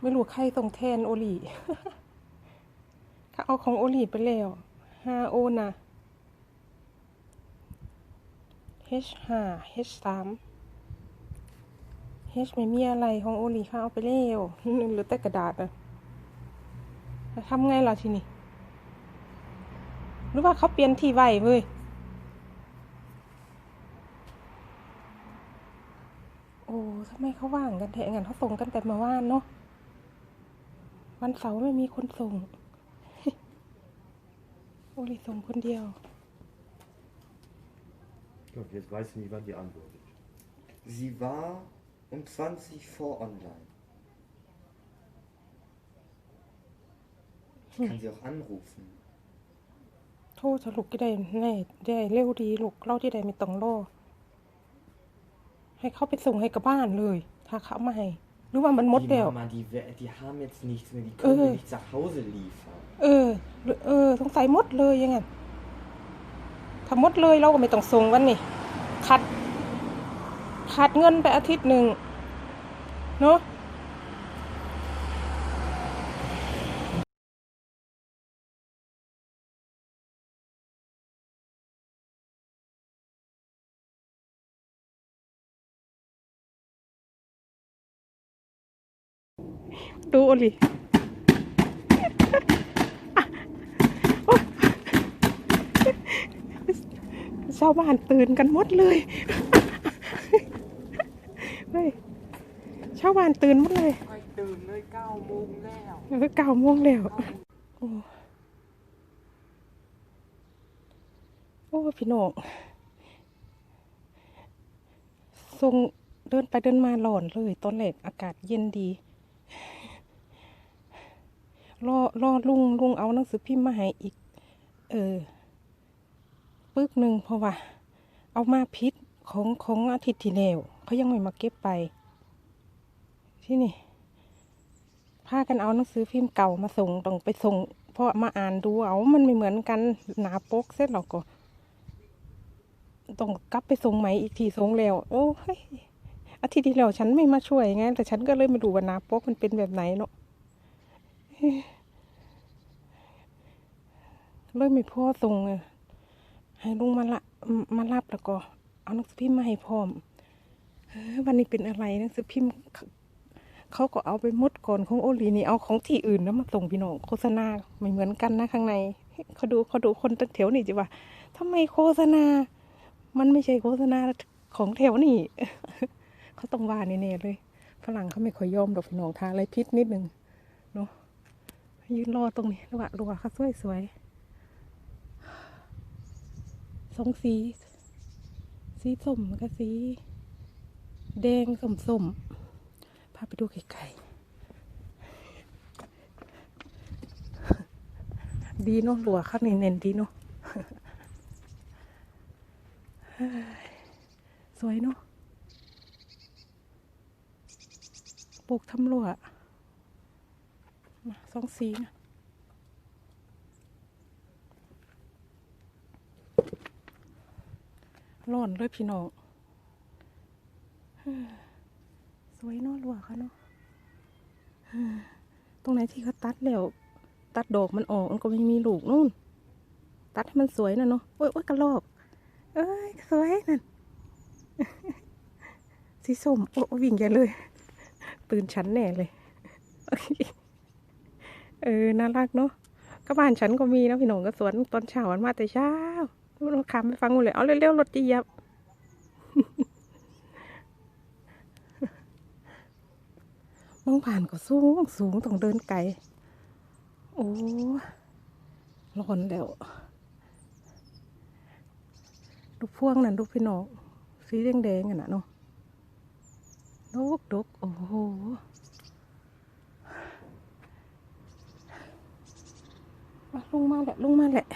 ไม่รู้ใครส่งแทนโอลีถ้าเอาของโอลีไปแล้วห้าโอนะ H ห้า H สาม H ไม่มีอะไรของโอลีค่ะเอาไปแล้วหลือแต่กระดาษนะทำไงล่ะทีนี้หรือว่าเขาเปลี่ยนที่ไว้เว้ย โอ้ทำไมเขาว่างกันแทะงั้นเขาส่งกันแต่มาว่านเนาะ วันเสาร์ไม่มีคนส่ง โอลีส่งคนเดียว Und jetzt weiß ich nicht, wann die antwortet. Sie war um 20 vor online. Ich kann sie auch anrufen. โทษสรุปที่ได้แน่ได้เร็วดีลูกเล่าที่ได้ไม่ต้องรอให้เขาไปส่งให้กับบ้านเลย ถ้าเขาเอามาให้หรือว่ามันหมด die แล้ว Mama, die, we- die haben jetzt nichts mehr, die können Äh. mir nichts nach Hause liefern. เออหรือเออสงสัยหมดเลยอยังไงถ้าหมดเลยเราก็ไม่ต้องส่งวันนี้ขาดขาดเงินไปอาทิตย์หนึ่งเนาะ ดูโอลิชาวบ้านตื่นกันหมดเลยเฮ้ยชาวบ้านตื่นหมดเลยไปตื่นเลยเก้าโมงแล้วเออเก้าโมงแล้วโอ้โอ้พี่น้องทรงเดินไปเดินมาหลอนเลยตอนแรกอากาศเย็นดี รอรอลุงลุงเอาหนังสือพิมพ์มาให้อีก เออ ปึกหนึ่งเพราะว่า เอามาพิษของของอาทิตย์ที่แล้วเขายังไม่มาเก็บไป ที่นี่พากันเอาหนังสือพิมพ์เก่ามาส่งต้องไปส่ง เพราะมาอ่านดูเอามันไม่เหมือนกันหนาปกเสร็จแล้วก็ต้องกลับไปส่งใหม่อีกทีส่งแล้ว โอ้ยอาทิตย์ที่แล้วฉันไม่มาช่วยไงแต่ฉันก็เลยมาดูว่านาปกมันเป็นแบบไหนเนาะ เลยไม่พ่อส่งให้ลุงมาละมารับแล้วก็ เอาหนังสือพิมพ์มาให้พร้อมวันนี้เป็นอะไรหนังสือพิมพ์เขาก็เอาไปมดก่อนของโอลีนี่เอาของที่อื่นแล้วมาส่งพี่น้องโฆษณาไม่เหมือนกันนะข้างในเขาดูเขาดูคนตั้งแถวนี่จิว่าทำไมโฆษณา มันไม่ใช่โฆษณาของแถวนี่เขาต้องว่าแน่ๆเลยฝรั่งเขาไม่ค่อยยอมดอกพี่น้องทาอะไรพิษนิดนึงเนาะยืนรอตรงนี้ระหว่างระหว่างเขาสวยสวยๆส องสี สีส้มแล้วก็สี แดงส้มส้มพาไปดูไกลๆดีเนาะหลัวข้างในเน้นดีเนาะสวยเนาะปลูกทำรั้วมาสองสีนะ ร้อนเลยพี่น้องสวยเนาะลัวเขาเนาะตรงไหนที่เขาตัดแล้ว ตัดดอกมันออกมันก็ไม่มีลูกนู่น ตัดให้มันสวยนะเนาะโอ้ยโอ้ยกระรอกเอ้ยสวยนั่นสีส้มโอ้วิ่งใหญ่เลย ตื่นฉันแน่เลย เออ น่ารักเนาะก็บ้านฉันก็มีนะพี่หนองก็สวนตอนเช้าวันมาแต่เช้า ลูกคำไปฟังหมดเลย เอาเร็วๆรถจะเยียบมองผ่านก็สูงสูงต้องเดินไกล โอ้ร้อนแล้วลูกพ่วงนั่นลูกพี่น้องสีแดงๆอะนะเนาะดกดกโอ้โหมาลงมาแหละ ลงมาแหละ